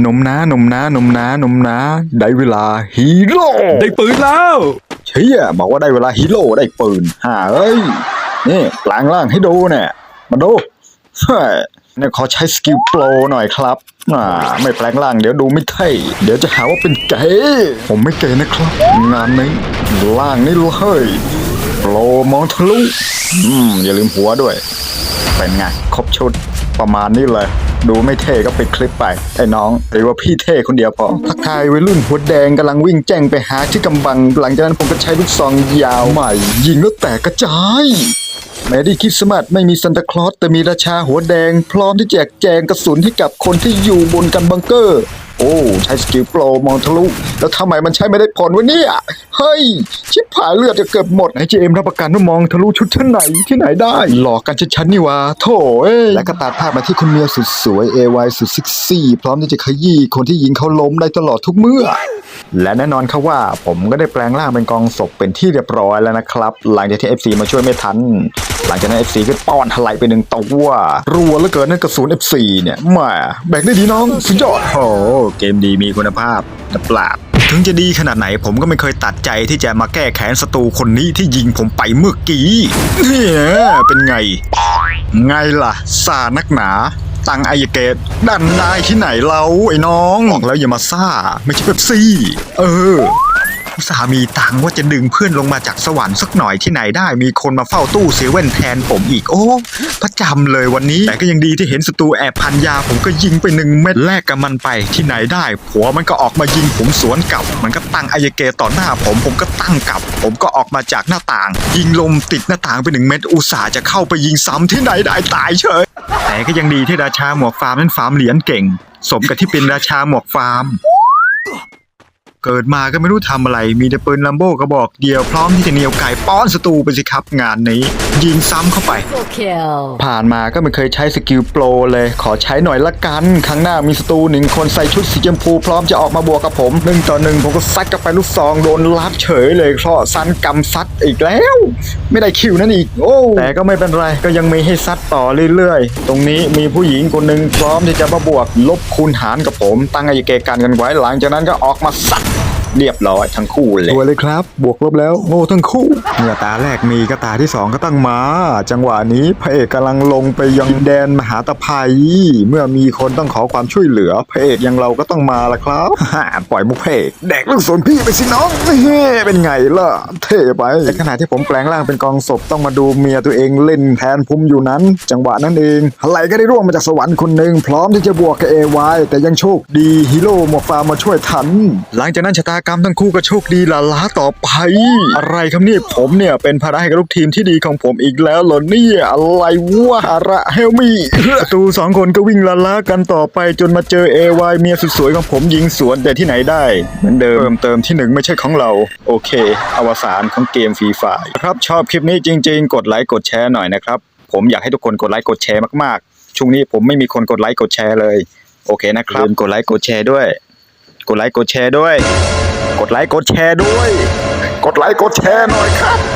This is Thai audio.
หนมนะหนมนะหนมนะหนมนะได้เวลาฮีโร่ได้ปืนแล้วเชี่ยบอกว่าได้เวลาฮีโร่ได้ปืนฮ่าเอ้ยนี่แปลงร่างให้ดูเนี่ยมาดูเฮ้ยเนี่ยขอใช้สกิลโปรหน่อยครับอ่าไม่แปลงร่างเดี๋ยวดูไม่เท่เดี๋ยวจะหาว่าเป็นเกย์ผมไม่เกย์นะครับ งานนี้ล่างนี่เลยโปรมองทะลุอืมอย่าลืมหัวด้วย เป็นไงครบชุดประมาณนี้เลย ดูไม่เท่ก็ปิดคลิปไปไอ้น้องหรือว่าพี่เท่คนเดียวพอทักทายวัยรุ่นหัวแดงกำลังวิ่งแจ้งไปหาที่กำบัง หลังจากนั้นผมก็ใช้ลูกซองยาวใหม่ ยิงแล้วแตกกระจาย แมดี้คริสต์มาสไม่มีซันตาคลอสแต่มีราชาหัวแดง พร้อมที่แจกแจงกระสุนให้กับคนที่อยู่บนกันบังเกอร์ โอ้ใช้สกิลโปรมองทะลุแล้วทำไมมันใช้ไม่ได้ผลวะเนี่ยเฮ้ย ชิบหายเลือดจะเกือบหมดไหนเจมรับประกันว่ามองทะลุชุดชั้นไหนที่ไหนได้ หลอกกันชัดๆนี่วะโถ่เอ้ยและก็ตัดภาพมาที่คุณเมียสุดสวยเอวายสุดเซิกซี่ พร้อมที่จะขยี้คนที่ยิงเขาล้มได้ตลอดทุกเมื่อ และแน่นอนครับว่าผมก็ได้แปลงร่างเป็นกองศพเป็นที่เรียบร้อยแล้วนะครับ หลังจากที่ FC มาช่วยไม่ทัน หลังจากนั้น FC ก็ป้อนถลายไปหนึ่งตัวรัวเหลือเกินนั่นกระสุน FC เนี่ยแหมาแบกได้ดีน้อง สุดยอดโอ้เกมดีมีคุณภาพนะปราบถึงจะดีขนาดไหนผมก็ไม่เคยตัดใจที่จะมาแก้แค้นศัตรูคนนี้ที่ยิงผมไปเมื่อกี้เนี่ยเป็นไง ไงล่ะซานักหนา ตังไอเกตดันได้ที่ไหนเราไอ้น้องบอกแล้วอย่ามาซ่า ไม่ใช่เป๊ปซี่ เออสามีตังว่าจะดึงเพื่อนลงมาจากสวรรค์สักหน่อยที่ไหนได้ มีคนมาเฝ้าตู้เซเว่นแทนผมอีกโอ้พระจำเลยวันนี้ แต่ก็ยังดีที่เห็นศัตรูแอบพันยา ผมก็ยิงไปหนึ่งเม็ดแลกกับมันไปที่ไหนได้ ผัวมันก็ออกมายิงผมสวนกลับ มันก็ตั้งไอเกตต่อหน้าผมผมก็ตั้งกลับ ผมก็ออกมาจากหน้าต่าง ยิงลมติดหน้าต่างไปหนึ่งเม็ดอุตส่าห์จะเข้าไปยิงซ้ำที่ไหนได้ตายเฉย แต่ก็ยังดีที่ราชาหมวกฟาร์มนั้นฟาร์มเหรียญเก่ง สมกับที่เป็นราชาหมวกฟาร์ม เกิดมาก็ไม่รู้ทำอะไร มีแต่ปืนลัมโบ้กระบอกเดียวพร้อมที่จะเหนียวไก่ป้อนศัตรูไปสิครับงานนี้ ยิงซ้ำเข้าไป Triple kill. ผ่านมาก็ไม่เคยใช้สกิลโปรเลย ขอใช้หน่อยละกัน ครั้งหน้ามีศัตรูหนึ่งคนใส่ชุดสีชมพูพร้อมจะออกมาบวกกับผมหนึ่งต่อหนึ่งผมก็ซัดกับไปลูกซองโดนลัดเฉยเลยเพราะซันกำซัดอีกแล้ว ไม่ได้คิวนั่นอีก โอ้แต่ก็ไม่เป็นไรก็ยังมีให้ซัดต่อเรื่อยๆ ตรงนี้มีผู้หญิงคนหนึ่งพร้อมที่จะมาบวกลบคูณหารกับผม ตั้งไอเกกันกันไว้หลังจากนั้นก็ออกมาซัด เรียบร้อยทั้งคู่เลย ตัวเลยครับ บวกลบแล้วโง่ทั้งคู่เมื่อตาแรกมีก็ตาที่สองก็ตั้งมา จังหวะนี้พระเอกกำลังลงไปยังแดนมหาตภัยเมื่อมีคนต้องขอความช่วยเหลือพระเอกอยังเราก็ต้องมาละครับปล่อยมุกพระเอกแดกลูกศรพี่ไปสิน้องเฮ้เป็นไงล่ะ เท่ไปในขณะที่ผมแปลงร่างเป็นกองศพต้องมาดูเมียตัวเองเล่นแทนภูมิอยู่นั้น จังหวะนั้นเองอะไรก็ได้ร่วงมาจากสวรรค์คนหนึ่งพร้อมที่จะบวกกับเอวายแต่ยังโชคดีฮีโร่หมวกฟามาช่วยทัน หลังจากนั้นชะตากรรมทั้งคู่ก็โชคดีละล้าต่อไป อะไรครับเนี่ยผมเนี่ยเป็นภาระให้กับลูกทีมที่ดีของผมอีกแล้วหรอเนี่ยอะไรวะภาระเฮลมี่ตูสองคนก็วิ่งละล้ากันต่อไปจนมาเจอเอวายเมียสุดสวยของผมยิงสวนแต่ที่ไหนได้ เหมือนเดิมเพิ่มเติมที่หนึ่งไม่ใช่ของเรา โอเค อวสานของเกมฟรีไฟครับชอบคลิปนี้จริง ๆ กดไลค์กดแชร์หน่อยนะครับ ผมอยากให้ทุกคนกดไลค์กดแชร์มากๆ ช่วงนี้ผมไม่มีคนกดไลค์กดแชร์เลย โอเคนะครับกดไลค์กดแชร์ด้วย กดไลค์กดแชร์ด้วย กดไลค์กดแชร์ด้วย กดไลค์กดแชร์หน่อยครับ